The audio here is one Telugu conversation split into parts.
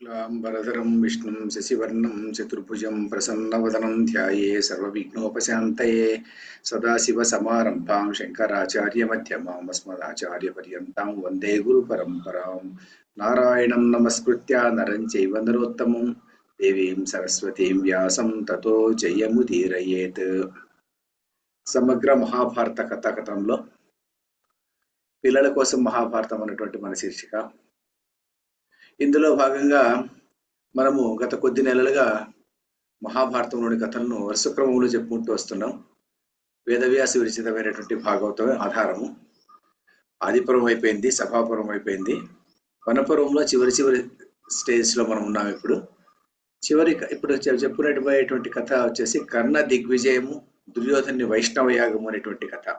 శుక్లాంబరధరం విష్ణుం శశివర్ణం చతుర్భుజం ప్రసన్నవదనం ధ్యాయే సర్వవిఘ్నోపశాంతయే సదాశివసమారంభాం శంకరాచార్యమ్యమాం అస్మదాచార్యపర్యంతం వందే గురు పరంపరాం నారాయణం నమస్కృత్య నరం చైవ నరోత్తమం దేవీం సరస్వతీం వ్యాసం తతో జయముదీరయేత్ సమగ్ర మహాభారత కథాకథంలో పిల్లల కోసం మహాభారతం అనేటువంటి మన శీర్షిక. ఇందులో భాగంగా మనము గత కొద్ది నెలలుగా మహాభారతంలోని కథలను వరుస క్రమంలో చెప్పుకుంటూ వస్తున్నాం. వేదవ్యాస విరచితమైనటువంటి భాగవతమే ఆధారము. ఆదిపురం అయిపోయింది సభాపురం అయిపోయింది. వనపురంలో చివరి చివరి స్టేజ్లో మనం ఉన్నాం ఇప్పుడు. చివరి ఇప్పుడు చెప్పుకునేటువంటి కథ వచ్చేసి కర్ణ దిగ్విజయము దుర్యోధని వైష్ణవ యాగము అనేటువంటి కథ.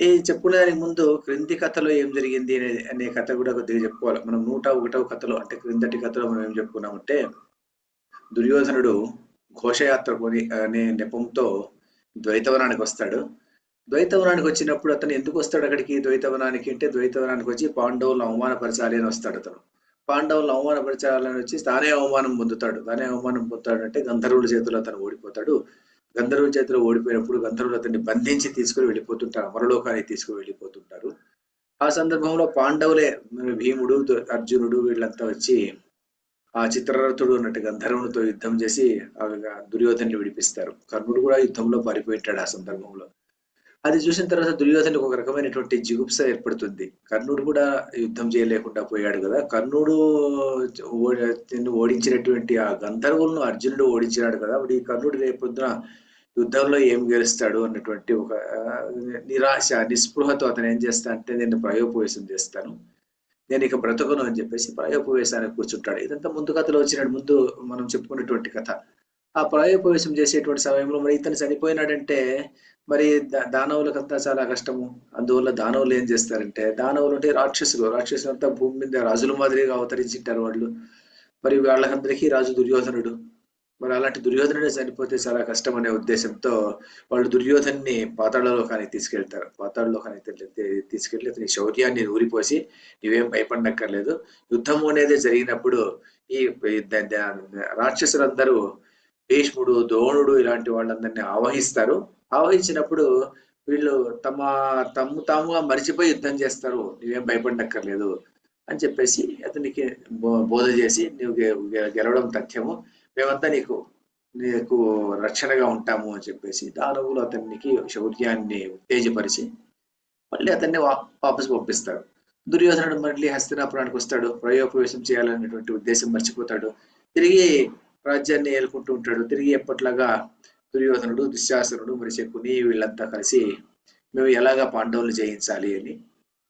ఈ చెప్పుకోవడానికి ముందు క్రింది కథలో ఏం జరిగింది అనే అనే కథ కూడా కొద్దిగా చెప్పుకోవాలి. మనం నూట ఒకటవ కథలో అంటే క్రిందటి కథలో మనం ఏం చెప్పుకున్నామంటే దుర్యోధనుడు ఘోషయాత్ర కొని అనే నెపంతో ద్వైతవనానికి వస్తాడు. ద్వైతవనానికి వచ్చినప్పుడు అతను ఎందుకు వస్తాడు అక్కడికి? ద్వైతవనానికి అంటే ద్వైతవనానికి వచ్చి పాండవులను అవమానపరచాలి అని వస్తాడు అతను. పాండవులను అవమానపరచాలని వచ్చి తానే అవమానం పొందుతాడు. తానే అవమానం పొందుతాడు అంటే గంధర్వుల చేతిలో అతను ఓడిపోతాడు. గంధర్వుల చేతిలో ఓడిపోయినప్పుడు గంధర్వులు అతన్ని బంధించి తీసుకుని వెళ్ళిపోతుంటారు అమరలోకానికి తీసుకుని వెళ్ళిపోతుంటారు. ఆ సందర్భంలో పాండవులే మన భీముడు అర్జునుడు వీళ్ళంతా వచ్చి ఆ చిత్రరథుడు అన్నట్టు గంధర్వునితో యుద్ధం చేసి దుర్యోధన్ని విడిపిస్తారు. కర్ణుడు కూడా యుద్ధంలో పారిపోయింటాడు ఆ సందర్భంలో. అది చూసిన తర్వాత దుర్యోధనకు ఒక రకమైనటువంటి జిగుప్స ఏర్పడుతుంది. కర్ణుడు కూడా యుద్ధం చేయలేకుండా పోయాడు కదా. కర్ణుడు ఓడించినటువంటి ఆ గంధర్వులను అర్జునుడు ఓడించినాడు కదా. అప్పుడు ఈ కర్ణుడు రేపొద్దున యుద్ధంలో ఏం గెలుస్తాడు అన్నటువంటి ఒక నిరాశ నిస్పృహతో అతను ఏం చేస్తా అంటే నేను ప్రయోపవేశం చేస్తాను. నేను ఇక బ్రతకను అని చెప్పేసి ప్రయోపవేశానికి కూర్చుంటాడు. ఇదంతా ముందు కథలో వచ్చినట్టు ముందు మనం చెప్పుకునేటువంటి కథ. ఆ ప్రాయోపవేశం చేసేటువంటి సమయంలో మరి ఇతను చనిపోయినాడంటే మరి దానవులకంతా చాలా కష్టము. అందువల్ల దానవులు ఏం చేస్తారంటే దానవులు అంటే రాక్షసులు. రాక్షసులంతా భూమి మీద రాజుల మాదిరిగా అవతరించింటారు వాళ్ళు. మరి వాళ్ళకందరికీ రాజు దుర్యోధనుడు. మరి అలాంటి దుర్యోధనుడే చనిపోతే చాలా కష్టం అనే ఉద్దేశంతో వాళ్ళు దుర్యోధన్ని పాతాళలోకానికి తీసుకెళ్తారు. పాతాళలోకానికి తె- తీసుకెళ్ళి అతని శౌర్యాన్ని ఊరిపోసి నీవేం భయపడనక్కర్లేదు. యుద్ధము అనేది జరిగినప్పుడు ఈ రాక్షసులందరూ భీష్ముడు ద్రోణుడు ఇలాంటి వాళ్ళందరినీ ఆవహిస్తారు. ఆవహించినప్పుడు వీళ్ళు తమ తమ్ము తాముగా మరిచిపోయి యుద్ధం చేస్తారు. నీవేం భయపడనక్కర్లేదు అని చెప్పేసి అతనికి బో- బోధ చేసి నువ్వు గెలవడం తథ్యము. మేమంతా నీకు నీకు రక్షణగా ఉంటాము అని చెప్పేసి దానవులు అతనికి శౌర్యాన్ని ఉత్తేజపరిచి మళ్ళీ అతన్ని వా- వాపసు పంపిస్తాడు. దుర్యోధనుడు మళ్ళీ హస్తినాపురానికి వస్తాడు. ప్రయోపవేశం చేయాలనేటువంటి ఉద్దేశం మర్చిపోతాడు. తిరిగి రాజ్యాన్ని ఏలుకుంటూ ఉంటాడు. తిరిగి ఎప్పట్లాగా దుర్యోధనుడు దుశ్శాసనుడు మరి శకుని వీళ్ళంతా కలిసి మేము ఎలాగా పాండవులు జయించాలి అని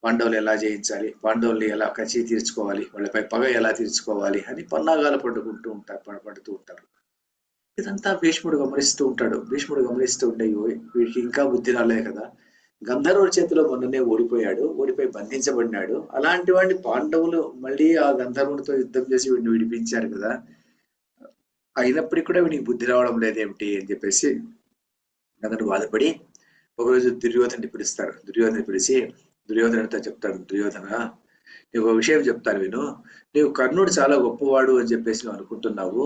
పాండవులు ఎలా జయించాలి? పాండవుల్ని ఎలా కచి తీర్చుకోవాలి? వాళ్ళపై పగ ఎలా తీర్చుకోవాలి? అని పన్నాగాలు పడుకుంటూ ఉంటారు ప- పడుతూ ఉంటారు. ఇదంతా భీష్ముడు గమనిస్తూ ఉంటాడు. భీష్ముడు గమనిస్తూ ఉండే వీడికి ఇంకా బుద్ధి రాలే కదా. గంధర్వుడి చేతిలో మొన్ననే ఓడిపోయాడు ఓడిపోయి బంధించబడినాడు. అలాంటి వాడిని పాండవులు మళ్ళీ ఆ గంధర్వుడితో యుద్ధం చేసి వీడిని విడిపించారు కదా. అయినప్పటికీ కూడా వీడికి బుద్ధి రావడం లేదేమిటి? అని చెప్పేసి అతను బాధపడి ఒకరోజు దుర్యోధన్ని పిలుస్తారు. దుర్యోధన్ని పిలిచి దుర్యోధనతో చెప్తాడు దుర్యోధన నీకు ఒక విషయం చెప్తాను విను. నీవు కర్ణుడు చాలా గొప్పవాడు అని చెప్పేసి నువ్వు అనుకుంటున్నావు.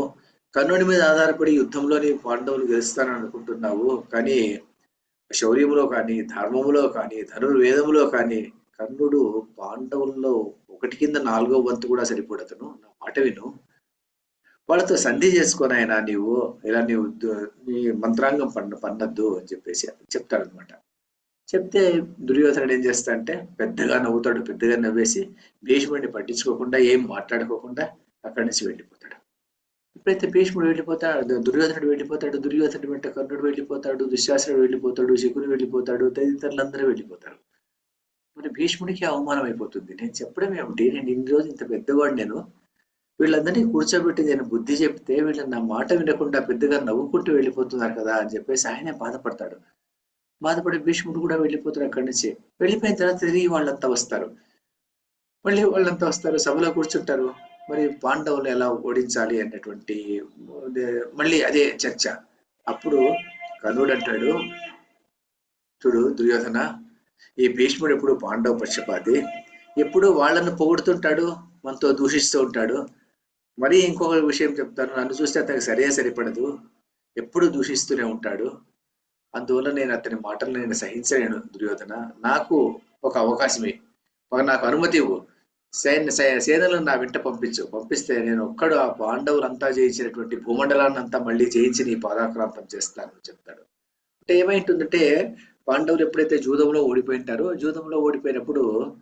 కర్ణుడి మీద ఆధారపడి యుద్ధంలో నీ పాండవులు గెలుస్తానని అనుకుంటున్నావు. కానీ శౌర్యములో కానీ ధర్మములో కానీ ధనుర్వేదములో కానీ కర్ణుడు పాండవుల్లో ఒకటి కింద నాలుగో వంతు కూడా సరిపడతను నా మాట విను. వాళ్ళతో సంధి చేసుకొని ఆయన నీవు ఇలా నీవు నీ మంత్రాంగం పన్న పన్నద్దు అని చెప్పేసి చెప్తాడనమాట చెప్తే దుర్యోధనుడు ఏం చేస్తా అంటే పెద్దగా నవ్వుతాడు పెద్దగా నవ్వేసి భీష్ముడిని పట్టించుకోకుండా ఏం మాట్లాడుకోకుండా అక్కడి నుంచి వెళ్ళిపోతాడు. ఎప్పుడైతే భీష్ముడు వెళ్ళిపోతాడు దుర్యోధనుడు వెళ్ళిపోతాడు దుర్యోధనుడు వెంట కర్ణుడు వెళ్ళిపోతాడు దుశ్శాసనుడు వెళ్ళిపోతాడు శకుని వెళ్ళిపోతాడు తదితరులందరూ వెళ్ళిపోతారు. మరి భీష్ముడికి అవమానం అయిపోతుంది. నేను చెప్పడం ఏమిటి? నేను ఇన్ని రోజు ఇంత పెద్దవాడు నేను వీళ్ళందరినీ కూర్చోబెట్టి నేను బుద్ధి చెప్తే వీళ్ళు నా మాట వినకుండా పెద్దగా నవ్వుకుంటూ వెళ్ళిపోతున్నారు కదా అని చెప్పేసి ఆయనే బాధపడతాడు. బాధపడి భీష్ముడు కూడా వెళ్ళిపోతారు అక్కడి నుంచి. వెళ్ళిపోయిన తర్వాత తిరిగి వాళ్ళంతా వస్తారు. మళ్ళీ వాళ్ళంతా వస్తారు సభలో కూర్చుంటారు. మరి పాండవులు ఎలా ఓడించాలి అనేటువంటి మళ్ళీ అదే చర్చ. అప్పుడు కర్ణుడు అంటాడు చూడు దుర్యోధన ఈ భీష్ముడు ఎప్పుడు పాండవ పక్షపాతి. ఎప్పుడు వాళ్ళను పొగుడుతుంటాడు మనతో దూషిస్తూ ఉంటాడు. మరి ఇంకొక విషయం చెప్తాను. నన్ను చూస్తే అతనికి సరే సరిపడదు. ఎప్పుడు దూషిస్తూనే ఉంటాడు. అందువల్ల నేను అతని మాటలు నేను సహించలేను దుర్యోధన. నాకు ఒక అవకాశమే. ఒక నాకు అనుమతి ఇవ్వు. సైన్య సై- సేనలను నా వెంట పంపించు. పంపిస్తే నేను ఒక్కడు ఆ పాండవులంతా జయించినటువంటి భూమండలాన్ని అంతా మళ్ళీ జయించి నీ పాదాక్రాంతం చేస్తానని చెప్తాడు. అంటే ఏమైంటుందంటే పాండవులు ఎప్పుడైతే జూదంలో ఓడిపోయింటారో జూదంలో ఓడిపోయినప్పుడు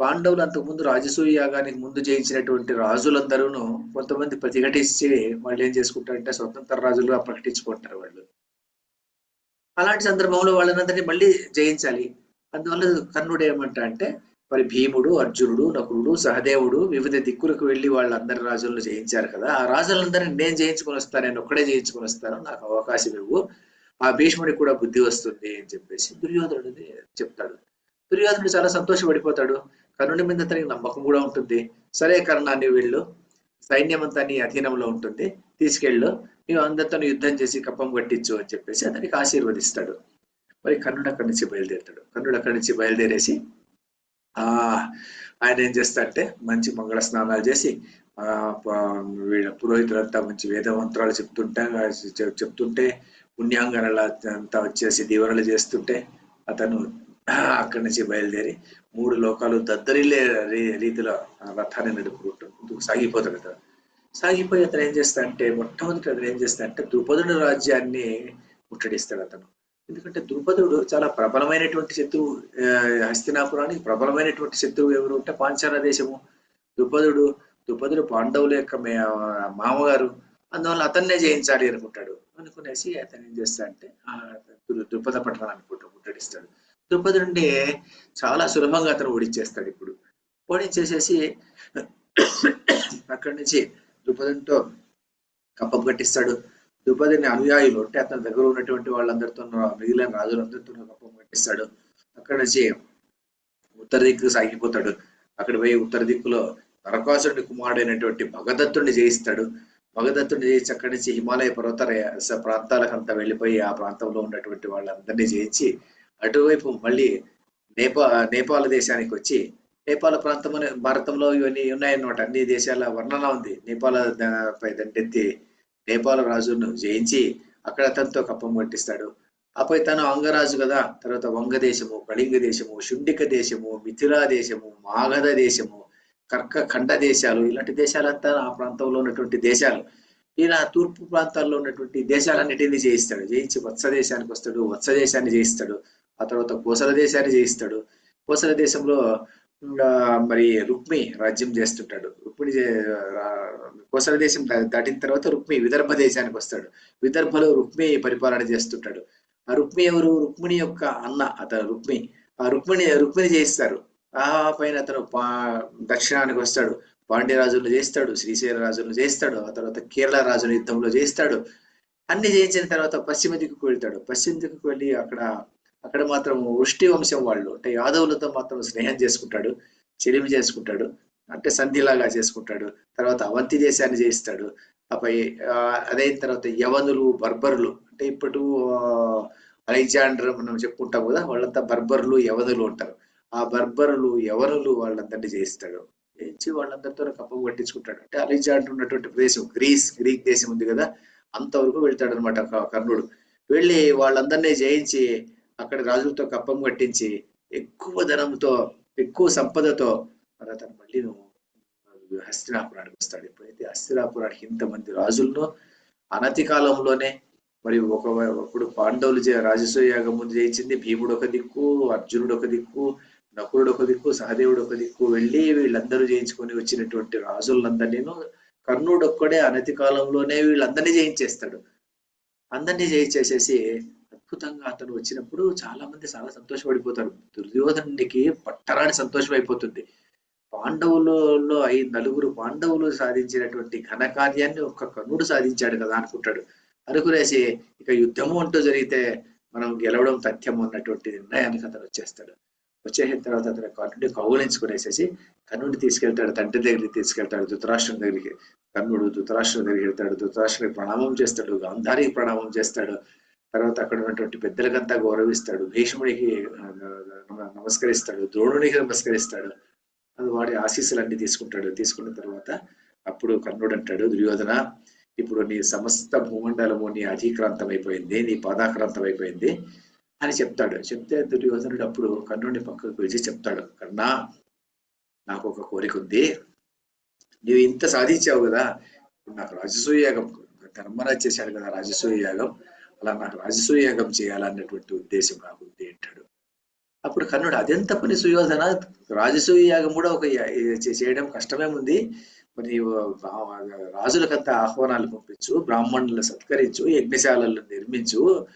పాండవులు అంతకుముందు రాజసూయ యాగానికి ముందు జయించినటువంటి రాజులందరూను కొంతమంది ప్రతిఘటించి వాళ్ళు ఏం చేసుకుంటారంటే స్వతంత్ర రాజులుగా ప్రకటించుకుంటారు వాళ్ళు. అలాంటి సందర్భంలో వాళ్ళనందరినీ మళ్ళీ జయించాలి. అందువల్ల కర్ణుడు ఏమంటా అంటే మరి భీముడు అర్జునుడు నకులుడు సహదేవుడు వివిధ దిక్కులకు వెళ్ళి వాళ్ళందరి రాజులను జయించారు కదా. ఆ రాజులందరినీ నేను జయించుకొని వస్తాను నేను ఒక్కడే జయించుకొని వస్తాను నాకు అవకాశం ఇవ్వు. ఆ భీష్ముడికి కూడా బుద్ధి వస్తుంది అని చెప్పేసి దుర్యోధనుడిని చెప్తాడు. దుర్యోధనుడు చాలా సంతోషపడిపోతాడు. కర్ణుడి మీద అతనికి నమ్మకం కూడా ఉంటుంది. సరే కర్ణాన్ని వీళ్ళు. సైన్యం అంతా నీ అధీనంలో ఉంటుంది. తీసుకెళ్ళు. నీవు అందరితో యుద్ధం చేసి కప్పం కట్టించు అని చెప్పేసి అతనికి ఆశీర్వదిస్తాడు. మరి కర్ణుడు అక్కడి నుంచి బయలుదేరుతాడు. కర్ణుడు అక్కడి నుంచి బయలుదేరేసి ఆ ఆయన ఏం చేస్తాడంటే మంచి మంగళ స్నానాలు చేసి ఆ వీళ్ళ పురోహితులంతా మంచి వేదమంత్రాలు చెప్తుంటే చెప్తుంటే పుణ్యాంగనల అంతా వచ్చేసి దీవెనలు చేస్తుంటే అతను అక్కడి నుంచి బయలుదేరి మూడు లోకాలు దద్దరిల్లే రీ- రీతిలో రథాన్ని నడుపుకుంటూ సాగిపోతాడు అతను. సాగిపోయి అతను ఏం చేస్తా అంటే మొట్టమొదటి అతను ఏం చేస్తాడంటే ద్రుపదుడు రాజ్యాన్ని ముట్టడిస్తాడు అతను. ఎందుకంటే ద్రుపదుడు చాలా ప్రబలమైనటువంటి శత్రువు హస్తినాపురానికి ప్రబలమైనటువంటి శత్రువు ఎవరు అంటే పాంచాల దేశము. ద్రుపదుడు ద్రుపదుడు పాండవుల యొక్క మామగారు. అందువల్ల అతన్నే జయించాలి అనుకుంటాడు. అనుకునేసి అతను ఏం చేస్తాడంటే ఆ ద్రు- ద్రుపద పట్టణాన్ని ముట్టడిస్తాడు. ద్రుపదుడిని చాలా సులభంగా అతను ఓడించేస్తాడు ఇప్పుడు. ఓడించేసేసి అక్కడి నుంచి దృపదంతో కప్పం కట్టిస్తాడు. ద్రుపదిని అనుయాయులు అంటే అతని దగ్గర ఉన్నటువంటి వాళ్ళందరితో మిగిలిన రాజులందరితో కప్పం కట్టిస్తాడు. అక్కడ నుంచి ఉత్తర దిక్కు సాగిపోతాడు. అక్కడ పోయి ఉత్తర దిక్కులో నరకాసురుడి కుమారుడైనటువంటి భగదత్తుడిని జయిస్తాడు. భగదత్తుడిని జయించి అక్కడి నుంచి హిమాలయ పర్వత రే- ప్రాంతాలకంతా వెళ్ళిపోయి ఆ ప్రాంతంలో ఉన్నటువంటి వాళ్ళందరినీ జయించి అటువైపు మళ్ళీ నేపా నేపాల దేశానికి వచ్చి నేపాల ప్రాంతము భారతంలో ఇవన్నీ ఉన్నాయన్నమాట. అన్ని దేశాల వర్ణన ఉంది. నేపాల పై దండెత్తి నేపాల రాజును జయించి అక్కడ తనతో కప్పం కట్టిస్తాడు ఆపై తను అంగరాజు కదా తర్వాత వంగ దేశము కళింగ దేశము శుండిక దేశము మిథిలా దేశము మాగధ దేశము కర్క ఖండ దేశాలు ఇలాంటి దేశాలంతా ఆ ప్రాంతంలో ఉన్నటువంటి దేశాలు. ఈయన తూర్పు ప్రాంతాల్లో ఉన్నటువంటి దేశాలన్నిటినీ జయిస్తాడు. జయించి వత్స దేశానికి వస్తాడు వత్స దేశాన్ని జయిస్తాడు. ఆ తర్వాత కోసల దేశాన్ని జయిస్తాడు. కోసల దేశంలో మరి రుక్మి రాజ్యం చేస్తుంటాడు. రుక్మిణి కోసల దేశం దాటిన తర్వాత రుక్మి విదర్భ దేశానికి వస్తాడు. విదర్భలో రుక్మి పరిపాలన చేస్తుంటాడు. ఆ రుక్మి ఎవరు? రుక్మిణి యొక్క అన్న అతను రుక్మి. ఆ రుక్మిణి రుక్మిణి చేయిస్తారు ఆ పైన అతను పా దక్షిణానికి వస్తాడు. పాండ్యరాజులను చేస్తాడు శ్రీశైల రాజులను చేస్తాడు ఆ తర్వాత కేరళ రాజుల యుద్ధంలో చేస్తాడు అన్ని చేయించిన తర్వాత పశ్చిమ దిక్కుకు వెళ్తాడు. పశ్చిమ దిక్కుకు వెళ్ళి అక్కడ అక్కడ మాత్రం వృష్టి వంశం వాళ్ళు అంటే యాదవులతో మాత్రం స్నేహం చేసుకుంటాడు చెలిమి చేసుకుంటాడు అంటే సంధిలాగా చేసుకుంటాడు తర్వాత అవంతి దేశాన్ని జయిస్తాడు ఆపై అదైన తర్వాత యవనులు బర్బర్లు అంటే ఇప్పుడు అలెగ్జాండర్ మనం చెప్పుకుంటాం కదా వాళ్ళంతా బర్బర్లు యవనులు ఉంటారు ఆ బర్బర్లు యవనులు వాళ్ళందరినీ జయిస్తాడు. జయించి వాళ్ళందరితో కప్పం పట్టించుకుంటాడు అంటే అలెగ్జాండర్ ఉన్నటువంటి ప్రదేశం గ్రీస్ గ్రీక్ దేశం ఉంది కదా అంతవరకు వెళ్తాడు అనమాట కర్ణుడు. వెళ్ళి వాళ్ళందరినీ జయించి అక్కడ రాజులతో కప్పం కట్టించి ఎక్కువ ధనంతో ఎక్కువ సంపదతో మరి అతను మళ్ళీ నువ్వు హస్తినాపురానికి వస్తాడు. ఎప్పుడైతే హస్తినాపురానికి ఇంతమంది రాజులను అనతి కాలంలోనే మరి ఒక ఒకప్పుడు పాండవులు రాజసూయాగం యాగం ముందు జయించింది భీముడు ఒక దిక్కు అర్జునుడు ఒక దిక్కు నకులుడు ఒక దిక్కు సహదేవుడు ఒక దిక్కు వెళ్ళి వీళ్ళందరూ జయించుకొని వచ్చినటువంటి రాజులందరినీ కర్ణుడు ఒక్కడే అనతి కాలంలోనే వీళ్ళందరినీ జయించేస్తాడు. అందరినీ జయించేసేసి అద్భుతంగా అతను వచ్చినప్పుడు చాలా మంది చాలా సంతోషపడిపోతారు. దుర్యోధనుడికి పట్టరాని సంతోషం అయిపోతుంది. పాండవులలో ఐదు నలుగురు పాండవులు సాధించినటువంటి ఘనకార్యాన్ని ఒక్క కర్ణుడు సాధించాడు కదా అనుకుంటాడు. అనుకునేసి ఇక యుద్ధము అంటూ జరిగితే మనం గెలవడం తథ్యం అన్నటువంటి నిర్ణయానికి అతను వచ్చేస్తాడు. వచ్చేసిన తర్వాత అతను కర్ణుడిని కౌగులించుకునేసేసి కర్ణుడిని తీసుకెళ్తాడు తండ్రి దగ్గరికి తీసుకెళ్తాడు ధృతరాష్ట్రం దగ్గరికి. కర్ణుడు ధృతరాష్ట్రం దగ్గరికి వెళ్తాడు ధృతరాష్ట్రానికి ప్రణామం చేస్తాడు గాంధారికి ప్రణామం చేస్తాడు తర్వాత అక్కడ ఉన్నటువంటి పెద్దలకంతా గౌరవిస్తాడు. భీష్ముడికి నమస్కరిస్తాడు. ద్రోణుడికి నమస్కరిస్తాడు. అది వాడి ఆశీస్సులన్నీ తీసుకుంటాడు. తీసుకున్న తర్వాత అప్పుడు కర్ణుడు అంటాడు దుర్యోధన ఇప్పుడు నీ సమస్త భూమండలము నీ అధిక్రాంతం అయిపోయింది నీ పాదాక్రాంతం అయిపోయింది అని చెప్తాడు. చెప్తే దుర్యోధనుడు అప్పుడు కర్ణుడిని పక్కకు పిలిచి చెప్తాడు కర్ణ నాకు ఒక కోరిక ఉంది. నువ్వు ఇంత సాధించావు కదా. నాకు రాజసూయ యాగం ధర్మరాజ్ చేశాడు కదా రాజసూయ యాగం అలా నాకు రాజసూయ చేయాలన్నటువంటి ఉద్దేశం నాకు ఉంది అంటాడు. అప్పుడు కర్ణుడు అదెంత పని సుయోధన? రాజసూయ యాగం కూడా ఒక చేయడం కష్టమేముంది మరి నీవు రాజులకంతా ఆహ్వానాలు పంపించు బ్రాహ్మణులను సత్కరించు యజ్ఞశాలలను నిర్మించు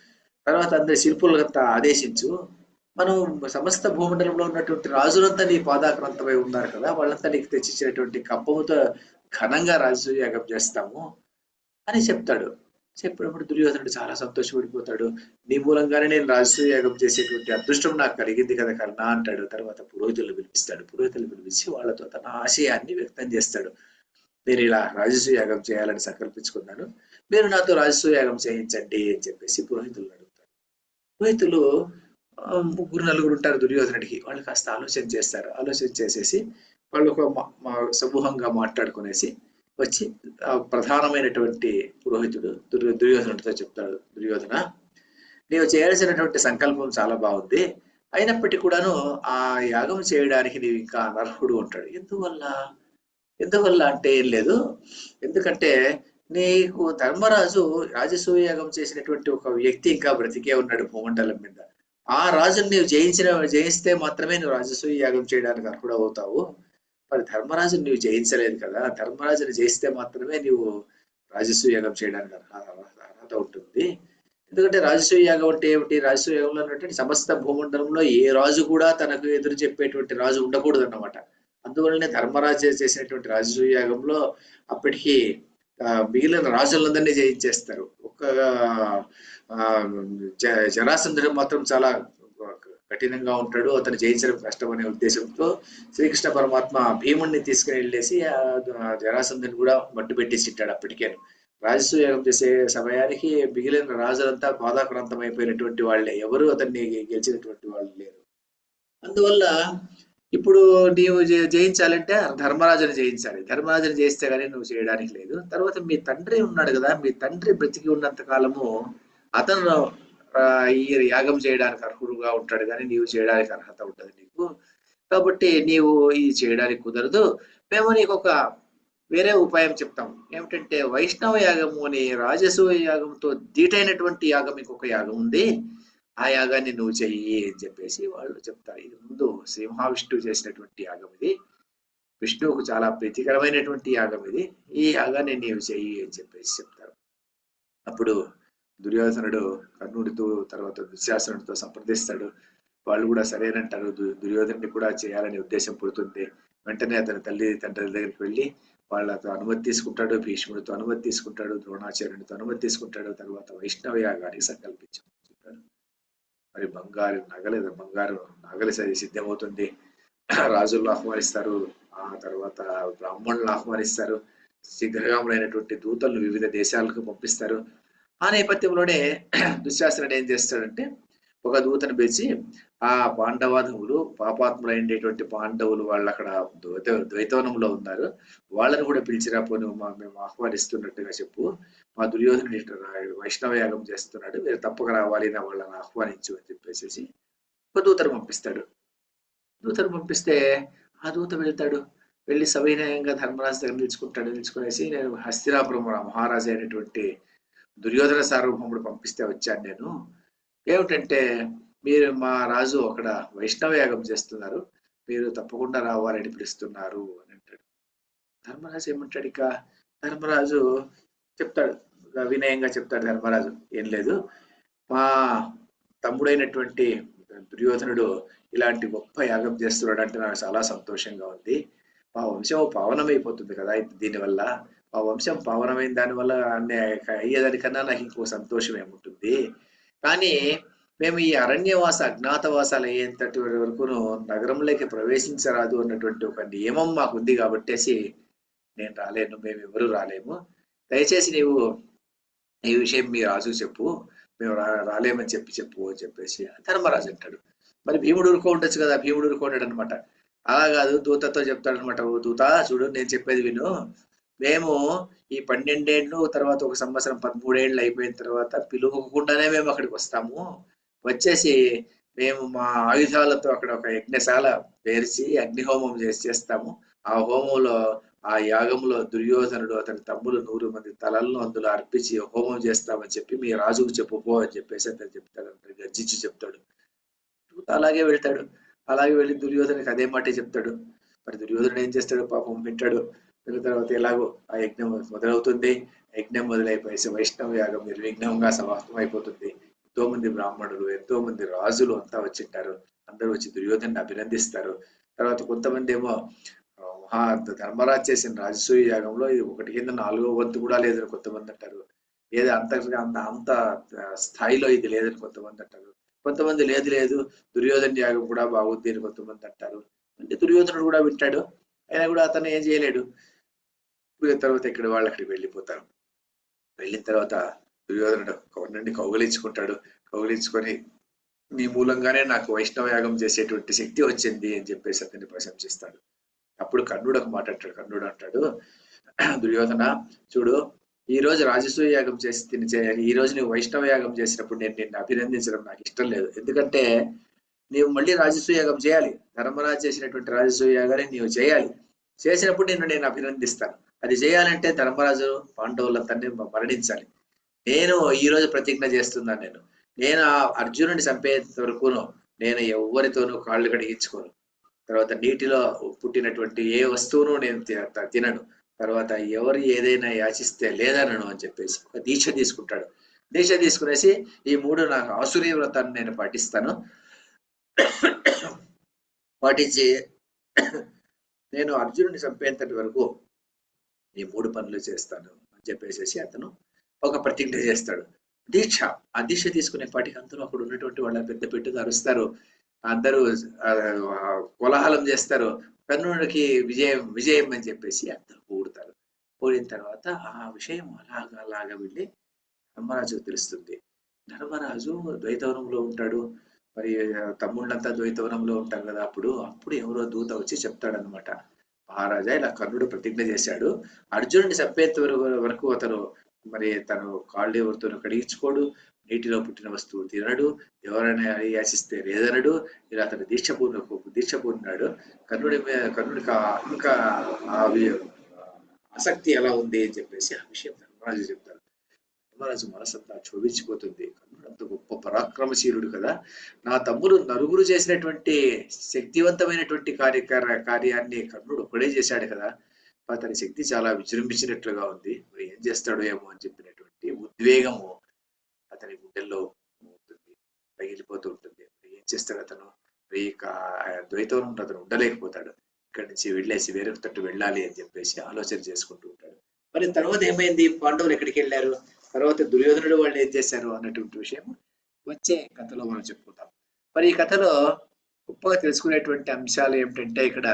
తర్వాత అందరి శిల్పులకంతా ఆదేశించు. మనం సమస్త భూమండలంలో ఉన్నటువంటి రాజులంతా నీ పాదాక్రాంతమై ఉన్నారు కదా వాళ్ళంతా నీకు తెచ్చిచ్చినటువంటి కప్పముతో ఘనంగా రాజసూయ యాగం చేస్తాము అని చెప్తాడు. చెప్పినప్పుడు దుర్యోధనుడు చాలా సంతోషపడిపోతాడు. నీ మూలంగానే నేను రాజసూయ యాగం చేసేటువంటి అదృష్టం నాకు కలిగింది కదా కర్ణ అంటాడు. తర్వాత పురోహితులు పిలిపిస్తాడు. పురోహితులు పిలిపించి వాళ్ళతో తన ఆశయాన్ని వ్యక్తం చేస్తాడు. నేను ఇలా రాజసూయ యాగం చేయాలని సంకల్పించుకున్నాను. మీరు నాతో రాజసూయ యాగం చేయించండి అని చెప్పేసి పురోహితులు అడుగుతాడు పురోహితులు ముగ్గురు నలుగురు ఉంటారు దుర్యోధనుడికి. వాళ్ళు కాస్త ఆలోచన చేస్తారు. ఆలోచన చేసేసి వాళ్ళు ఒక మా సమూహంగా మాట్లాడుకునేసి వచ్చి ప్రధానమైనటువంటి పురోహితుడు దుర్యో దుర్యోధనుడితో చెప్తాడు దుర్యోధన నీవు చేయాల్సినటువంటి సంకల్పం చాలా బాగుంది. అయినప్పటికీ కూడాను ఆ యాగం చేయడానికి నీవు ఇంకా అనర్హుడు అంటాడు. ఎందువల్ల? ఎందువల్ల అంటే ఏం లేదు. ఎందుకంటే నీకు ధర్మరాజు రాజసూయ యాగం చేసినటువంటి ఒక వ్యక్తి ఇంకా బ్రతికే ఉన్నాడు భూమండలం మీద. ఆ రాజుని నీవు జయించిన జయిస్తే మాత్రమే నువ్వు రాజసూయ యాగం చేయడానికి అర్హుడు అవుతావు మరి ధర్మరాజుని నువ్వు జయించలేదు కదా ధర్మరాజుని జయిస్తే మాత్రమే నువ్వు రాజసూయ యాగం చేయడానికి అర్హత ఉంటుంది. ఎందుకంటే రాజసూయ యాగం అంటే ఏమిటి? రాజసూయ యాగంలో ఉన్నటువంటి సమస్త భూమండలంలో ఏ రాజు కూడా తనకు ఎదురు చెప్పేటువంటి రాజు ఉండకూడదు అన్నమాట అందువల్లనే ధర్మరాజు చేసినటువంటి రాజసూయ యాగంలో అప్పటికి మిగిలిన రాజులందరినీ జయించేస్తారు. ఒక్క జ- జరాసంధుడు మాత్రం చాలా కఠినంగా ఉంటాడు. అతను జయించడం కష్టం అనే ఉద్దేశంతో శ్రీకృష్ణ పరమాత్మ భీముణ్ణి తీసుకుని వెళ్ళేసి ఆ జరాసంధుని కూడా మట్టు పెట్టేసింటాడు అప్పటికేను. రాజసూయాగం చేసే సమయానికి మిగిలిన రాజులంతా పాదాక్రాంతం అయిపోయినటువంటి వాళ్ళే. ఎవరు అతన్ని గెలిచినటువంటి వాళ్ళు లేరు. అందువల్ల ఇప్పుడు నీవు జయించాలంటే ధర్మరాజుని జయించాలి. ధర్మరాజుని జయిస్తే కానీ నువ్వు చేయడానికి లేదు. తర్వాత మీ తండ్రి ఉన్నాడు కదా. మీ తండ్రి బ్రతికి ఉన్నంత కాలము అతను ఈ యాగం చేయడానికి అర్హుడుగా ఉంటాడు కానీ నీవు చేయడానికి అర్హత ఉంటుంది నీకు. కాబట్టి నీవు ఇది చేయడానికి కుదరదు. మేము నీకు ఒక వేరే ఉపాయం చెప్తాం ఏమిటంటే వైష్ణవ యాగము అని రాజసూయ యాగంతో దీటైనటువంటి యాగం ఇంకొక యాగం ఉంది. ఆ యాగాన్ని నువ్వు చెయ్యి అని చెప్పేసి వాళ్ళు చెప్తారు. ఇది ముందు శ్రీ మహావిష్ణువు చేసినటువంటి యాగం ఇది. విష్ణువుకు చాలా ప్రీతికరమైనటువంటి యాగం ఇది. ఈ యాగాన్ని నీవు చెయ్యి అని చెప్పేసి చెప్తారు. అప్పుడు దుర్యోధనుడు కర్ణుడితో తర్వాత దుశ్శాసనుడితో సంప్రదిస్తాడు. వాళ్ళు కూడా సరేనంటారు. దు- దుర్యోధనుడిని కూడా చేయాలనే ఉద్దేశం పుడుతుంది. వెంటనే అతని తల్లి తండ్రి దగ్గరికి వెళ్ళి వాళ్ళతో అనుమతి తీసుకుంటాడు. భీష్ముడితో అనుమతి తీసుకుంటాడు. ద్రోణాచార్యుడితో అనుమతి తీసుకుంటాడు. తర్వాత వైష్ణవ యాగానికి సంకల్పించుకుంటాడు. మరి బంగారు నగలు బంగారు నగలు సరి సిద్ధమవుతుంది. రాజులను ఆహ్వానిస్తారు. ఆ తర్వాత బ్రాహ్మణులను ఆహ్వానిస్తారు. శీఘ్రగాములైనటువంటి దూతలను వివిధ దేశాలకు పంపిస్తారు. ఆ నేపథ్యంలోనే దుశ్శాసనుడు ఏం చేస్తాడంటే ఒక దూతను పిలిచి ఆ పాండవాధములు పాపాత్ములైనటువంటి పాండవులు వాళ్ళు అక్కడ ద్వైత ద్వైతవనంలో ఉన్నారు. వాళ్ళని కూడా పిలిచిరా పోను మా మేము ఆహ్వానిస్తున్నట్టుగా చెప్పు. మా దుర్యోధనుడు ఇట్లా వైష్ణవ యాగం చేస్తున్నాడు. మీరు తప్పక రావాలి నా వాళ్ళని ఆహ్వానించు అని చెప్పేసి ఒక దూతను పంపిస్తాడు. దూతను పంపిస్తే ఆ దూత వెళ్తాడు. వెళ్ళి సవినయంగా ధర్మరాజు దగ్గర నిలుచుకుంటాడు. నిలుచుకునేసి నేను హస్తినాపురం మహారాజు అయినటువంటి దుర్యోధన సార్వభౌముడు పంపిస్తే వచ్చాను నేను. ఏమిటంటే మీరు మా రాజు అక్కడ వైష్ణవ యాగం చేస్తున్నారు. మీరు తప్పకుండా రావాలని పిలుస్తున్నారు అని అంటాడు. ధర్మరాజు ఏమంటాడు ఇక? ధర్మరాజు చెప్తాడు వినయంగా చెప్తాడు ధర్మరాజు. ఏం లేదు. మా తమ్ముడైనటువంటి దుర్యోధనుడు ఇలాంటి గొప్ప యాగం చేస్తున్నాడు అంటే నాకు చాలా సంతోషంగా ఉంది. మా వంశం పావనమైపోతుంది కదా దీనివల్ల. ఆ వంశం పావనమైన దానివల్ల అయ్యేదానికన్నా నాకు ఇంకో సంతోషం ఏముంటుంది? కానీ మేము ఈ అరణ్యవాస అజ్ఞాతవాసాలు అయ్యేంతటి వరకును నగరంలోకి ప్రవేశించరాదు అన్నటువంటి ఒక నియమం మాకు ఉంది కాబట్టేసి నేను రాలేను మేము ఎవరు రాలేము. దయచేసి నీవు ఈ విషయం మీ రాజు చెప్పు మేము రా రాలేమని చెప్పి చెప్పు అని చెప్పేసి ధర్మరాజు అంటాడు. మరి భీముడు ఊరుకో ఉండొచ్చు కదా భీముడు ఊరుకోండాడు అనమాట అలా కాదు దూతతో చెప్తాడు అనమాట ఓ దూత చూడు నేను చెప్పేది విను. మేము ఈ పన్నెండేళ్ళు తర్వాత ఒక సంవత్సరం పదమూడేళ్ళు అయిపోయిన తర్వాత పిలువకుండానే మేము అక్కడికి వస్తాము. వచ్చేసి మేము మా ఆయుధాలతో అక్కడ ఒక యజ్ఞశాల పేర్చి అగ్నిహోమం చేసి చేస్తాము. ఆ హోమంలో ఆ యాగంలో దుర్యోధనుడు అతని తమ్ముడు నూరు మంది తలలను అందులో అర్పించి హోమం చేస్తామని చెప్పి మీ రాజుకు చెప్పుకో అని చెప్పేసి అతను చెప్తాడు. అతను గర్జించి చెప్తాడు. అలాగే వెళ్తాడు. అలాగే వెళ్ళి దుర్యోధనకి అదే మాట చెప్తాడు. మరి దుర్యోధనుడు ఏం చేస్తాడు పాపం వింటాడు. విన్న తర్వాత ఎలాగో ఆ యజ్ఞం మొదలవుతుంది. యజ్ఞం మొదలైపోయేసి వైష్ణవ యాగం నిర్విఘ్నంగా సమాప్తం అయిపోతుంది. ఎంతో మంది బ్రాహ్మణులు ఎంతో మంది రాజులు అంతా వచ్చింటారు అందరూ వచ్చి దుర్యోధన్ని అభినందిస్తారు. తర్వాత కొంతమంది ఏమో మహా ధర్మరాజ్ చేసిన రాజసూయ యాగంలో ఇది ఒకటి కింద నాలుగో వంతు కూడా లేదని కొంతమంది అంటారు. ఏదో అంత అంత అంత స్థాయిలో ఇది లేదని కొంతమంది అంటారు. కొంతమంది లేదు లేదు దుర్యోధన యాగం కూడా బాగుంది అని కొంతమంది అంటారు. అంటే దుర్యోధనుడు కూడా వింటాడు. అయినా కూడా అతను ఏం చేయలేడు. పోయిన తర్వాత ఇక్కడ వాళ్ళు అక్కడికి వెళ్ళిపోతారు. వెళ్ళిన తర్వాత దుర్యోధనుడు నుండి కౌగలించుకుంటాడు. కౌగలించుకొని నీ మూలంగానే నాకు వైష్ణవ యాగం చేసేటువంటి శక్తి వచ్చింది అని చెప్పేసి అతన్ని ప్రశంసిస్తాడు. అప్పుడు కర్ణుడు ఒక మాట అంటాడు. కర్ణుడు అంటాడు దుర్యోధన చూడు ఈ రోజు రాజసూయ యాగం చేసి తిని చేయాలి ఈ రోజు నువ్వు వైష్ణవ యాగం చేసినప్పుడు నేను నిన్ను అభినందించడం నాకు ఇష్టం లేదు. ఎందుకంటే నీవు మళ్ళీ రాజసూయ యాగం చేయాలి. ధర్మరాజు చేసినటువంటి రాజసూయ యాగాన్ని నీవు చేయాలి. చేసినప్పుడు నిన్ను నేను అభినందిస్తాను. అది చేయాలంటే ధర్మరాజు పాండవులందరినీ మరణించాలి. నేను ఈ రోజు ప్రతిజ్ఞ చేస్తున్నాను నేను. నేను ఆ అర్జునుడిని చంపేంత వరకును నేను ఎవరితోనూ కాళ్ళు కడిగించుకోను. తర్వాత నీటిలో పుట్టినటువంటి ఏ వస్తువును నేను తి- తినను. తర్వాత ఎవరు ఏదైనా యాచిస్తే లేదనను అని చెప్పేసి ఒక దీక్ష తీసుకుంటాడు. దీక్ష తీసుకునేసి ఈ మూడు నాకు ఆసురీ వ్రతాన్ని నేను పాటిస్తాను. పాటించి నేను అర్జునుడిని చంపేంతటి వరకు ఈ మూడు పనులు చేస్తాను అని చెప్పేసి అతను ఒక ప్రతిజ్ఞ చేస్తాడు. దీక్ష ఆ దీక్ష తీసుకునే పాటికి అందరూ అక్కడ ఉన్నటువంటి వాళ్ళ పెద్ద పెట్టుగా అరుస్తారు అందరూ కోలాహలం చేస్తారు. కర్ణుడికి విజయం విజయం అని చెప్పేసి అందరూ కూడతారు కూడిన తర్వాత ఆ విషయం అలాగా అలాగా వెళ్ళి ధర్మరాజు తెలుస్తుంది. ధర్మరాజు ద్వైతవనంలో ఉంటాడు. మరి తమ్ముళ్ళంతా ద్వైతవనంలో ఉంటారు కదా అప్పుడు అప్పుడు ఎవరో దూత వచ్చి చెప్తాడనమాట మహారాజా ఇలా కర్ణుడు ప్రతిజ్ఞ చేశాడు. అర్జునుడిని చంపేంత వరకు అతను మరి తను కాళ్ళు ఎవరితోనూ కడిగించుకోడు. నీటిలో పుట్టిన వస్తువు తినడు. ఎవరైనా యాచిస్తే లేదనడు. ఇలా అతను దీక్ష పూర్ణ దీక్ష పూర్ణాడు కర్ణుడి కర్ణుడికి ఇంకా ఆసక్తి ఎలా ఉంది అని చెప్పేసి ఆ విషయం ధర్మరాజు చెప్తారు ధర్మరాజు మనసంతా క్షోభించిపోతుంది. అంత గొప్ప పరాక్రమశీలుడు కదా. నా తమ్ముడు నలుగురు చేసినటువంటి శక్తివంతమైనటువంటి కార్యకార కార్యాన్ని కర్ణుడు ఒక్కడే చేశాడు కదా. అతని శక్తి చాలా విజృంభించినట్లుగా ఉంది. మరి ఏం చేస్తాడో ఏమో అని చెప్పినటువంటి ఉద్వేగము అతని గుండెల్లో ఉంటుంది. పగిలిపోతూ ఉంటుంది. మరి ఏం చేస్తాడు అతను? మరి ఇక ద్వైతం అతను ఉండలేకపోతాడు. ఇక్కడి నుంచి వెళ్ళేసి వేరే తట్టు వెళ్ళాలి అని చెప్పేసి ఆలోచన చేసుకుంటూ ఉంటాడు. మరి తర్వాత ఏమైంది? పాండవులు ఎక్కడికి వెళ్ళారు? తర్వాత దుర్యోధనుడు వాళ్ళు ఏం చేశారు అన్నటువంటి విషయం వచ్చే కథలో మనం చెప్పుకుందాం. మరి ఈ కథలో గొప్పగా తెలుసుకునేటువంటి అంశాలు ఏమిటంటే ఇక్కడ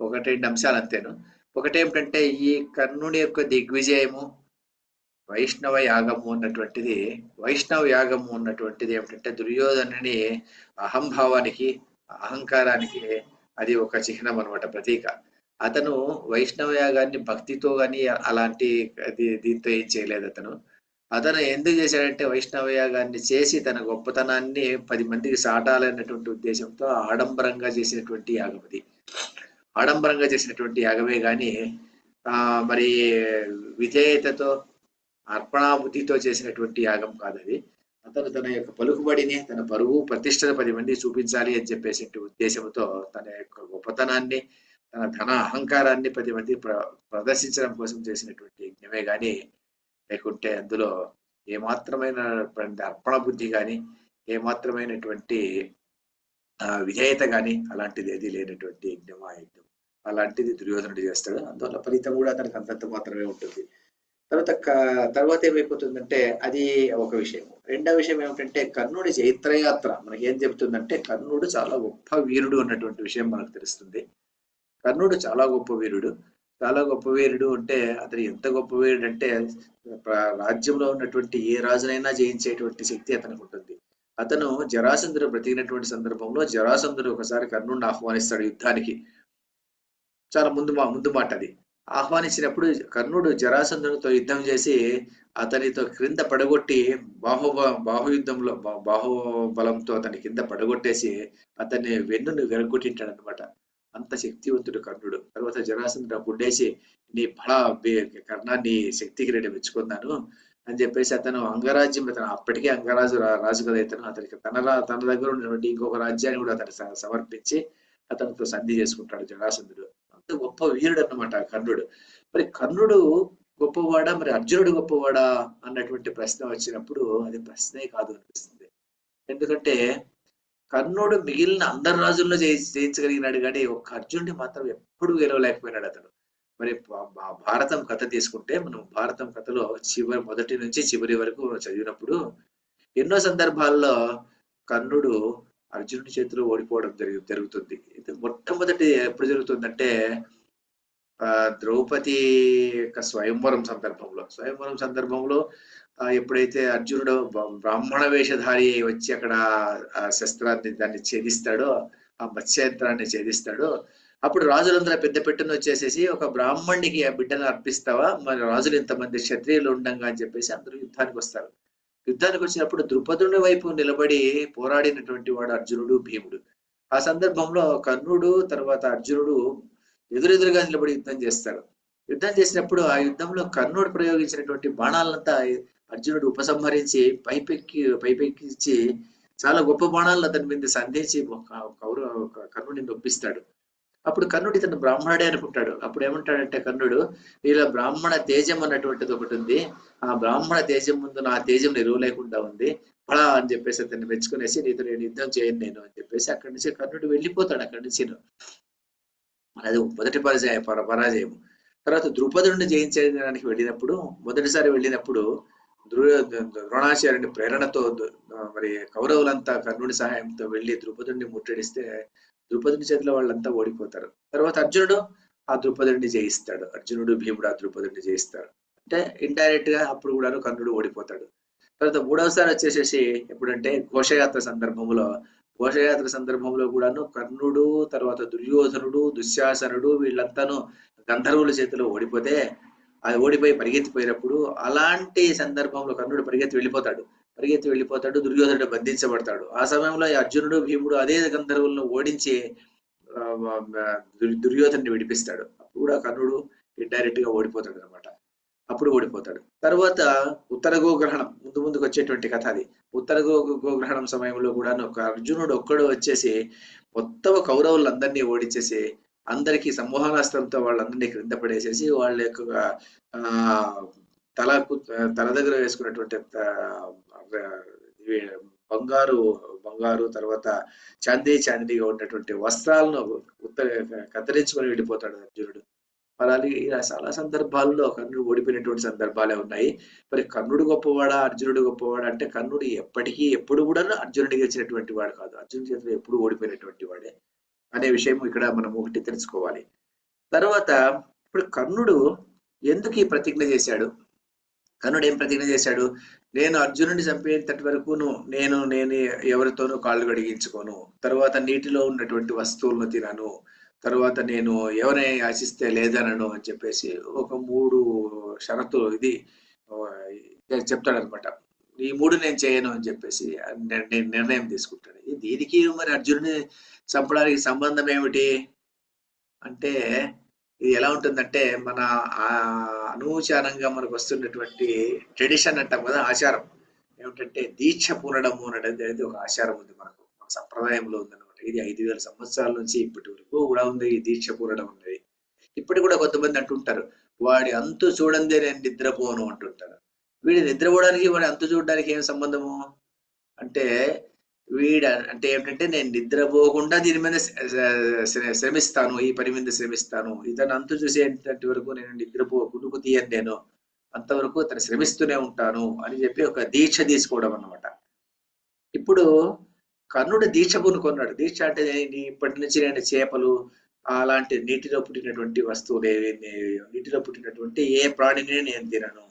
ఒకటి రెండు అంశాలు అంతేను. ఒకటేమిటంటే ఈ కర్ణుని యొక్క దిగ్విజయము వైష్ణవ యాగము అన్నటువంటిది వైష్ణవ యాగము ఉన్నటువంటిది ఏమిటంటే దుర్యోధనుని అహంభావానికి అహంకారానికి అది ఒక చిహ్నం అనమాట ప్రతీక. అతను వైష్ణవ యాగాన్ని భక్తితో గాని అలాంటి దీంతో ఏం చేయలేదు అతను. అతను ఎందుకు చేశాడంటే వైష్ణవ యాగాన్ని చేసి తన గొప్పతనాన్ని పది మందికి సాటాలన్నటువంటి ఉద్దేశంతో ఆడంబరంగా చేసినటువంటి యాగం అది. ఆడంబరంగా చేసినటువంటి యాగమే గాని ఆ మరి విధేయతతో అర్పణాబుద్ధితో చేసినటువంటి యాగం కాదు అది. అతను తన యొక్క పలుకుబడిని తన పరువు ప్రతిష్టను పది మంది చూపించాలి అని చెప్పేసి ఉద్దేశంతో తన యొక్క గొప్పతనాన్ని తన ధన అహంకారాన్ని పది మంది ప్ర ప్రదర్శించడం కోసం చేసినటువంటి యజ్ఞమే కానీ లేకుంటే అందులో ఏమాత్రమైన అర్పణ బుద్ధి కానీ ఏమాత్రమైనటువంటి విధేయత కానీ అలాంటిది ఏది లేనటువంటి యజ్ఞం ఆ యజ్ఞం. అలాంటిది దుర్యోధనుడు చేస్తాడు. అందువల్ల ఫలితం కూడా అతనికి అంతంత మాత్రమే ఉంటుంది. తర్వాత తర్వాత ఏమైపోతుందంటే అది ఒక విషయం. రెండవ విషయం ఏమిటంటే కర్ణుడి చైత్రయాత్ర మనకి ఏం చెబుతుందంటే కర్ణుడు చాలా గొప్ప వీరుడు అన్నటువంటి విషయం మనకు తెలుస్తుంది. కర్ణుడు చాలా గొప్ప వీరుడు. చాలా గొప్ప వీరుడు అంటే అతను ఎంత గొప్ప వీరుడు అంటే రాజ్యంలో ఉన్నటువంటి ఏ రాజునైనా జయించేటువంటి శక్తి అతనికి ఉంటుంది. అతను జరాసంధుడు బ్రతికినటువంటి సందర్భంలో జరాసంధుడు ఒకసారి కర్ణుడిని ఆహ్వానిస్తాడు యుద్ధానికి. చాలా ముందు మా ముందు మాట అది. ఆహ్వానించినప్పుడు కర్ణుడు జరాసంధునితో యుద్ధం చేసి అతనితో క్రింద పడగొట్టి బాహుబ బాహుయుద్ధంలో బాహుబలంతో అతని కింద పడగొట్టేసి అతన్ని వెన్నును వెరగొట్టింటాడు అనమాట అంత శక్తివంతుడు కర్ణుడు. తర్వాత జరాసంధుడు గుడ్డేసి నీ బల బే- కర్ణాన్ని శక్తి కిరీటం మెచ్చుకున్నాను అని చెప్పేసి అతను అంగరాజ్యం అతను అప్పటికే అంగరాజు రాజు కదా ఇతను. అతనికి తన తన దగ్గర ఉన్నటువంటి ఇంకొక రాజ్యాన్ని కూడా అతను స- సమర్పించి అతనితో సంధి చేసుకుంటాడు జరాసంధుడు. అంత గొప్ప వీరుడు అన్నమాట కర్ణుడు. మరి కర్ణుడు గొప్పవాడా? మరి అర్జునుడు గొప్పవాడా? అన్నటువంటి ప్రశ్న వచ్చినప్పుడు అది ప్రశ్నే కాదు అనిపిస్తుంది. ఎందుకంటే కర్ణుడు మిగిలిన అందరు రాజుల్లో జయించగలిగినాడు. కానీ ఒక అర్జునుడి మాత్రం ఎప్పుడు గెలవలేకపోయినాడు అతను మరి భారతం కథ తీసుకుంటే మనం భారతం కథలో చివరి మొదటి నుంచి చివరి వరకు చదివినప్పుడు ఎన్నో సందర్భాల్లో కర్ణుడు అర్జునుడి చేతిలో ఓడిపోవడం జరుగు జరుగుతుంది. ఇది మొట్టమొదటి ఎప్పుడు జరుగుతుందంటే ఆ ద్రౌపది యొక్క స్వయంవరం సందర్భంలో. స్వయంవరం సందర్భంలో ఎప్పుడైతే అర్జునుడు బ్రాహ్మణ వేషధారి వచ్చి అక్కడ ఆ శస్త్రాన్ని దాన్ని ఛేదిస్తాడో ఆ మత్స్యంత్రాన్ని ఛేదిస్తాడో అప్పుడు రాజులందరూ పెద్ద పెట్టును వచ్చేసేసి ఒక బ్రాహ్మణుడికి ఆ బిడ్డను అర్పిస్తావా? మరి రాజులు ఇంతమంది క్షత్రియులు ఉండంగా అని చెప్పేసి అందరూ యుద్ధానికి వస్తారు. యుద్ధానికి వచ్చినప్పుడు ద్రుపదుని వైపు నిలబడి పోరాడినటువంటి వాడు అర్జునుడు భీముడు. ఆ సందర్భంలో కర్ణుడు తర్వాత అర్జునుడు ఎదురెదురుగా నిలబడి యుద్ధం చేస్తారు. యుద్ధం చేసినప్పుడు ఆ యుద్ధంలో కర్ణుడు ప్రయోగించినటువంటి బాణాలంతా అర్జునుడు ఉపసంహరించి పైపెక్కి పైపెక్కించి చాలా గొప్ప బాణాలను అతని మీద సంధించి ఒక- కౌరవ ఒక కర్ణుడిని నొప్పిస్తాడు. అప్పుడు కర్ణుడు ఇతను బ్రాహ్మణుడే అనుకుంటాడు. అప్పుడు ఏమంటాడంటే కర్ణుడు వీళ్ళ బ్రాహ్మణ తేజం అన్నటువంటిది ఒకటి ఉంది. ఆ బ్రాహ్మణ తేజం ముందు నా తేజం నిలువ లేకుండా ఉంది. పడా అని చెప్పేసి అతన్ని మెచ్చుకునేసి నీతో నేను యుద్ధం చేయను నేను అని చెప్పేసి అక్కడి నుంచి కర్ణుడు వెళ్ళిపోతాడు అక్కడి నుంచి. అది మొదటి పరాజయ పర పరాజయం తర్వాత ద్రుపదుడిని జయించడానికి వెళ్ళినప్పుడు మొదటిసారి వెళ్ళినప్పుడు ద్రోణాచార్యుని ప్రేరణతో మరి కౌరవులంతా కర్ణుడి సహాయంతో వెళ్ళి ద్రుపదుడిని ముట్టడిస్తే ద్రుపదుని చేతిలో వాళ్ళంతా ఓడిపోతారు. తర్వాత అర్జునుడు ఆ ద్రుపదుడిని జయిస్తాడు. అర్జునుడు భీముడు ఆ ద్రుపదుడిని జయిస్తారు. అంటే ఇండైరెక్ట్గా అప్పుడు కూడా కర్ణుడు ఓడిపోతాడు. తర్వాత మూడవసారి వచ్చేసేసి ఎప్పుడంటే ఘోషయాత్ర సందర్భంలో ఘోషయాత్ర సందర్భంలో కూడాను కర్ణుడు తర్వాత దుర్యోధనుడు దుశ్శాసనుడు వీళ్ళంతాను గంధర్వుల చేతిలో ఓడిపోతే అది ఓడిపోయి పరిగెత్తిపోయినప్పుడు అలాంటి సందర్భంలో కర్ణుడు పరిగెత్తి వెళ్ళిపోతాడు. పరిగెత్తి వెళ్ళిపోతాడు దుర్యోధనుడు బంధించబడతాడు. ఆ సమయంలో ఈ అర్జునుడు భీముడు అదే గంధర్వులను ఓడించి దుర్యోధనుడిని విడిపిస్తాడు. అప్పుడు కూడా కర్ణుడు ఇండైరెక్ట్గా ఓడిపోతాడు అనమాట అప్పుడు ఓడిపోతాడు. తర్వాత ఉత్తర గోగ్రహణం ముందు ముందుకు వచ్చేటువంటి కథ అది. ఉత్తర గో గోగ్రహణం సమయంలో కూడా ఒక అర్జునుడు ఒక్కడు వచ్చేసి మొత్తం కౌరవులందరినీ ఓడించేసి అందరికీ సంమోహనాస్త్రంతో వాళ్ళందరినీ క్రింద పడేసేసి వాళ్ళ యొక్క ఆ తలకు తల దగ్గర వేసుకున్నటువంటి బంగారు బంగారు తర్వాత చాందీ చాందీగా ఉన్నటువంటి వస్త్రాలను ఉత్తర కత్తిరించుకొని వెళ్ళిపోతాడు అర్జునుడు. మరి అలాగే ఇలా చాలా సందర్భాల్లో కర్ణుడు ఓడిపోయినటువంటి సందర్భాలే ఉన్నాయి. మరి కర్ణుడు గొప్పవాడా అర్జునుడు గొప్పవాడా? అంటే కర్ణుడు ఎప్పటికీ ఎప్పుడు కూడా అర్జునుడికి వచ్చినటువంటి వాడు కాదు. అర్జునుడి చేతిలో ఎప్పుడు ఓడిపోయినటువంటి వాడే. అనే విషయం ఇక్కడ మనం ఒకటి తెలుసుకోవాలి. తర్వాత ఇప్పుడు కర్ణుడు ఎందుకు ఈ ప్రతిజ్ఞ చేశాడు? కర్ణుడు ఏం ప్రతిజ్ఞ చేశాడు? నేను అర్జునుడిని చంపేంతటి వరకును నేను నేను ఎవరితోనూ కాళ్ళు గడిగించుకోను తర్వాత నీటిలో ఉన్నటువంటి వస్తువులను తినను. తర్వాత నేను ఎవరిని ఆశిస్తే లేదనను అని చెప్పేసి ఒక మూడు షరతులు ఇది చెప్తాడనమాట ఈ మూడు నేను చేయను అని చెప్పేసి ని- నిర్ణయం తీసుకుంటాడు. దీనికి మరి అర్జునుని చంపడానికి సంబంధం ఏమిటి? అంటే ఇది ఎలా ఉంటుందంటే మన ఆ అనూచారంగా మనకు వస్తున్నటువంటి ట్రెడిషన్ అంటాం కదా ఆచారం. ఏమిటంటే దీక్ష పూనడము అనేది అనేది ఒక ఆచారం ఉంది మనకు. మన సంప్రదాయంలో ఉందన్నమాట. ఇది ఐదు వేల సంవత్సరాల నుంచి ఇప్పటి వరకు కూడా ఉంది ఈ దీక్ష పూనడం అనేది. ఇప్పటికి కూడా కొంతమంది అంటుంటారు వాడి అంతు చూడందే నేను నిద్రపోను అంటుంటారు. వీడి నిద్రపోవడానికి వాడి అంతు చూడడానికి ఏం సంబంధము? అంటే వీడ అంటే ఏమిటంటే నేను నిద్రపోకుండా దీని మీద శ్రమిస్తాను ఈ పని మీద శ్రమిస్తాను. ఇతను అంతు చూసేటట్టు వరకు నేను నిద్రపో కునుకు తీయను నేను. అంతవరకు అతను శ్రమిస్తూనే ఉంటాను అని చెప్పి ఒక దీక్ష తీసుకోవడం అన్నమాట. ఇప్పుడు కర్ణుడు దీక్ష కొనుక్కున్నాడు దీక్ష అంటే ఇప్పటి నుంచి నేను చేపలు అలాంటి నీటిలో పుట్టినటువంటి వస్తువులు ఏవి నీటిలో పుట్టినటువంటి ఏ ప్రాణిని నేను తినను.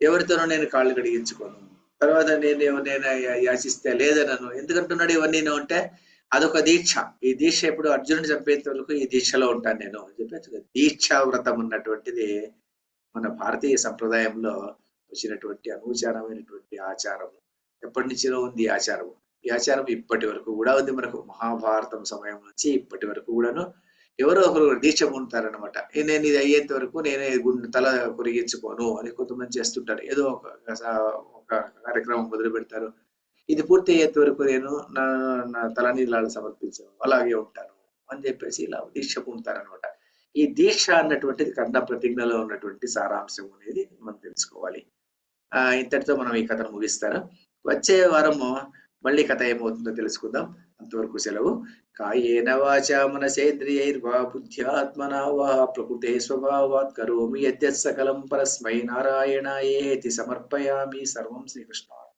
ఎవరితోనూ నేను కాళ్ళు కడిగించుకోను. తర్వాత నేను నేను యాచిస్తే లేదనను ఎందుకంటున్నాడు ఇవన్నీ అంటే అదొక దీక్ష. ఈ దీక్ష ఎప్పుడు అర్జునుడు చంపేంత వరకు ఈ దీక్షలో ఉంటాను నేను అని చెప్పి దీక్షా వ్రతం ఉన్నటువంటిది మన భారతీయ సంప్రదాయంలో వచ్చినటువంటి అనూచారమైనటువంటి ఆచారం. ఎప్పటి నుంచిలో ఉంది ఆచారము ఆచారం. ఈ ఆచారం ఇప్పటి వరకు కూడా ఉంది. మనకు మహాభారతం సమయం నుంచి ఇప్పటి వరకు కూడాను ఎవరో ఒకరు దీక్ష పొందుతారనమాట నేను ఇది అయ్యేంత వరకు నేనే గుండె తల కొరిగించుకోను అని కొంతమంది చేస్తుంటారు. ఏదో ఒక ఒక కార్యక్రమం మొదలు పెడతారు. ఇది పూర్తి అయ్యేంత వరకు నేను నా నా తలనీళ్ళ సమర్పించాను. అలాగే ఉంటాను అని చెప్పేసి ఇలా దీక్ష పొందుతారనమాట ఈ దీక్ష అన్నటువంటిది కన్న ప్రతిజ్ఞలో ఉన్నటువంటి సారాంశం అనేది మనం తెలుసుకోవాలి. ఆ ఇంతటితో మనం ఈ కథను ముగిస్తారు వచ్చే వారము మళ్ళీ కథ ఏమవుతుందో తెలుసుకుందాం. అంతవరకు సెలవు. కాయేన వాచ మనసేంద్రియైర్వా బుద్ధ్యాత్మనా వా ప్రకృతే స్వభావాత్ కరోమి యద్యత్ సకలం పరస్మై నారాయణాయేతి సమర్పయామి. సర్వం శ్రీకృష్ణ